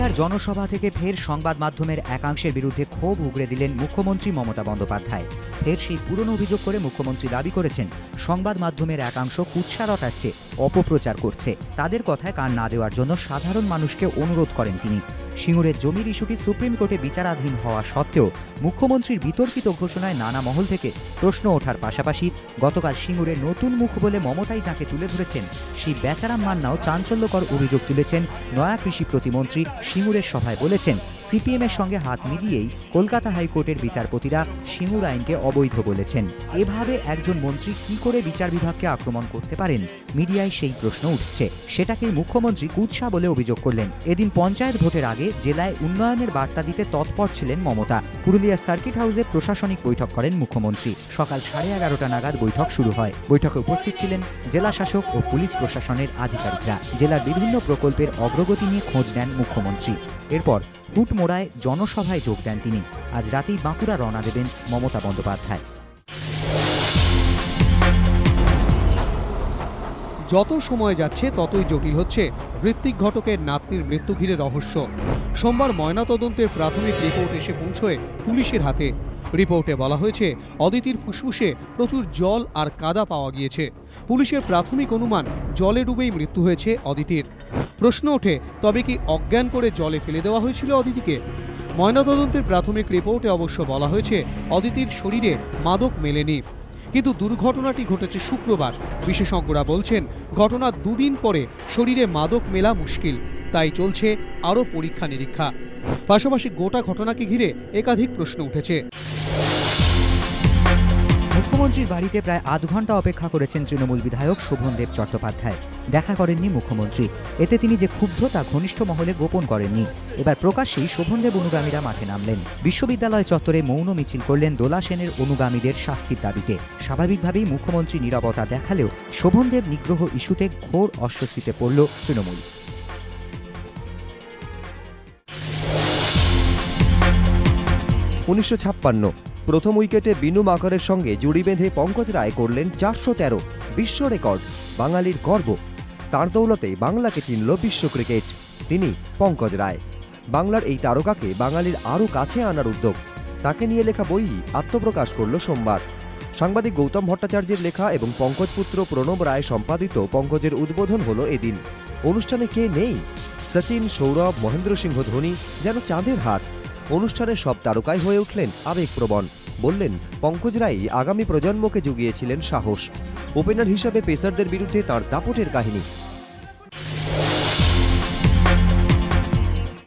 পুরুলিয়ার জনসভা থেকে ফের সংবাদ মাধ্যমের একাংশের বিরুদ্ধে ক্ষোভ উগড়ে দিলেন মুখ্যমন্ত্রী মমতা বন্দ্যোপাধ্যায়। ফের সেই পুরনো অভিযোগ করে মুখ্যমন্ত্রী দাবি করেছেন, সংবাদ মাধ্যমের একাংশ কুৎসা রটাচ্ছে, অপপ্রচার করছে। তাদের কথায় কান না দেওয়ার জন্য সাধারণ মানুষকে অনুরোধ করেন তিনি। সিঙ্গুরের জমির ইস্যুটি সুপ্রিম কোর্টে বিচারাধীন হওয়া সত্ত্বেও মুখ্যমন্ত্রীর বিতর্কিত ঘোষণায় নানা মহল থেকে প্রশ্ন ওঠার পাশাপাশি গতকাল সিঙ্গুরের নতুন মুখ বলে মমতাই যাকে তুলে ধরেছেন, সেই বেচারাম মান্নাও চাঞ্চল্যকর অভিযোগ তুলেছেন, নয়া কৃষি প্রতিমন্ত্রী সিঙ্গুরের সভায় বলেছেন সিপিএম এর সঙ্গে হাত মিলিয়েই কলকাতা হাইকোর্টের বিচারপতিরা সিঙ্গুর আইনকে অবৈধ বলেছেন। এভাবে একজন মন্ত্রী কি করে বিচার বিভাগকে আক্রমণ করতে পারেন? মিডিয়ায় সেই প্রশ্ন উঠছে। সেটাকে মুখ্যমন্ত্রী কুৎসা বলে অভিযোগ করলেন। এদিন পঞ্চায়েত ভোটের আগে জেলায় উন্নয়নের বার্তা দিতে তৎপর ছিলেন মমতা। পুরুলিয়ার সার্কিট হাউসে প্রশাসনিক বৈঠক করেন মুখ্যমন্ত্রী। সকাল সাড়ে এগারোটা নাগাদ বৈঠক শুরু হয়। বৈঠকে উপস্থিত ছিলেন জেলা শাসক ও পুলিশ প্রশাসনের আধিকারিকরা। জেলার বিভিন্ন প্রকল্পের অগ্রগতি নিয়ে খোঁজ নেন মুখ্যমন্ত্রী। এরপর হুটমোড়ায় জনসভায় যোগ দেন তিনি। আজ রাতেই বাঁকুড়া রওনা দেবেন মমতা বন্দ্যোপাধ্যায়। যত সময় যাচ্ছে, ততই জটিল হচ্ছে ঋত্বিক ঘটকের নাতনির মৃত্যু ঘিরে রহস্য। সোমবার ময়নাতদন্তের প্রাথমিক রিপোর্ট এসে পৌঁছয় পুলিশের হাতে। রিপোর্টে বলা হয়েছে, অদিতির ফুসফুসে প্রচুর জল আর কাদা পাওয়া গিয়েছে। পুলিশের প্রাথমিক অনুমান, জলে ডুবেই মৃত্যু হয়েছে অদিতির। প্রশ্ন ওঠে, তবে কি অজ্ঞান করে জলে ফেলে দেওয়া হয়েছিল অদিতিকে? ময়নাতদন্তের প্রাথমিক রিপোর্টে অবশ্য বলা হয়েছে, অদিতির শরীরে মাদক মেলেনি। কিন্তু দুর্ঘটনাটি ঘটেছে শুক্রবার। বিশেষজ্ঞরা বলছেন ঘটনার দুদিন পরে শরীরে মাদক মেলা মুশকিল, তাই চলছে আরও পরীক্ষা নিরীক্ষা পাশাপাশি গোটা ঘটনাকে ঘিরে একাধিক প্রশ্ন উঠেছে। মুখ্যমন্ত্রীর বাড়িতে প্রায় আধ ঘণ্টা অপেক্ষা করেছেন তৃণমূল বিধায়ক শোভনদেব চট্টোপাধ্যায়। দেখা করেননি মুখ্যমন্ত্রী। এতে তিনি যে ক্ষুব্ধ, তা ঘনিষ্ঠ মহলে গোপন করেননি। এবার প্রকাশ্যেই শোভনদেব অনুগামীরা মাঠে নামলেন। বিশ্ববিদ্যালয় চত্বরে মৌন মিছিল করলেন দোলা সেনের অনুগামীদের শাস্তির দাবিতে। স্বাভাবিকভাবেই মুখ্যমন্ত্রী নীরবতা দেখালেও শোভনদেব নিগ্রহ ইস্যুতে ঘোর অস্বস্তিতে পড়ল তৃণমূল। উনিশশো ছাপ্পান্ন প্রথম উইকেটে বিনু মাকরের সঙ্গে জুড়ি বেঁধে পঙ্কজ রায় করলেন চারশো তেরো, বিশ্ব রেকর্ড, বাঙালির গর্ব। তার দৌলতে বাংলাকে চিনল বিশ্ব ক্রিকেট, তিনি পঙ্কজ রায়। বাংলার এই তারকাকে বাঙালির আরও কাছে আনার উদ্যোগ। তাকে নিয়ে লেখা বই আত্মপ্রকাশ করল সোমবার। সাংবাদিক গৌতম ভট্টাচার্যের লেখা এবং পঙ্কজ পুত্র প্রণব রায় সম্পাদিত পঙ্কজের উদ্বোধন হলো এদিন। অনুষ্ঠানে কে নেই? সচিন, সৌরভ, মহেন্দ্র সিংহ ধোনি, যেন চাঁদের হাট। অনুষ্ঠানের সব তারকায় হয়ে উঠলেন আবেগপ্রবণ। বললেন, পঙ্কজ রায় আগামী প্রজন্মকে জুগিয়েছিলেন সাহস। ওপেনার হিসাবে পেসারদের বিরুদ্ধে তার দাপটের কাহিনী।